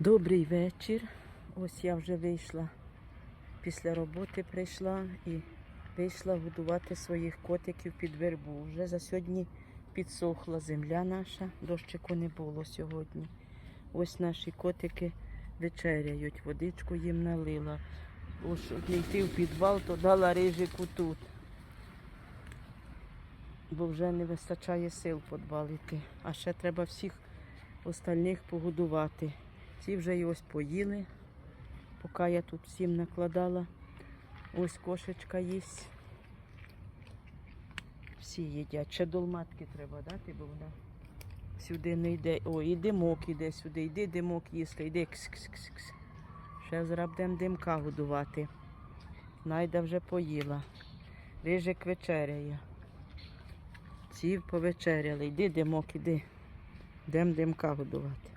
Добрий вечір. Ось я вже вийшла після роботи прийшла і вийшла годувати своїх котиків під вербу. Вже за сьогодні підсохла земля наша, дощику не було сьогодні. Ось наші котики вечеряють, водичку їм налила. Ось йти в підвал, то дала рижику тут. Бо вже не вистачає сил йти. А ще треба всіх остальних погодувати. Ці вже і ось поїли, поки я тут всім накладала. Ось кошечка їсть. Всі їдять. Ще долматки треба дати, бо вона сюди не йде. О, і димок іде сюди. Йди димок їсти, йди кс-кс-кс-кс. Ще зараз будемо димка годувати. Найда вже поїла. Рижик вечеряє. Ці повечеряли. Йди димок, іди. Йдемо димка годувати.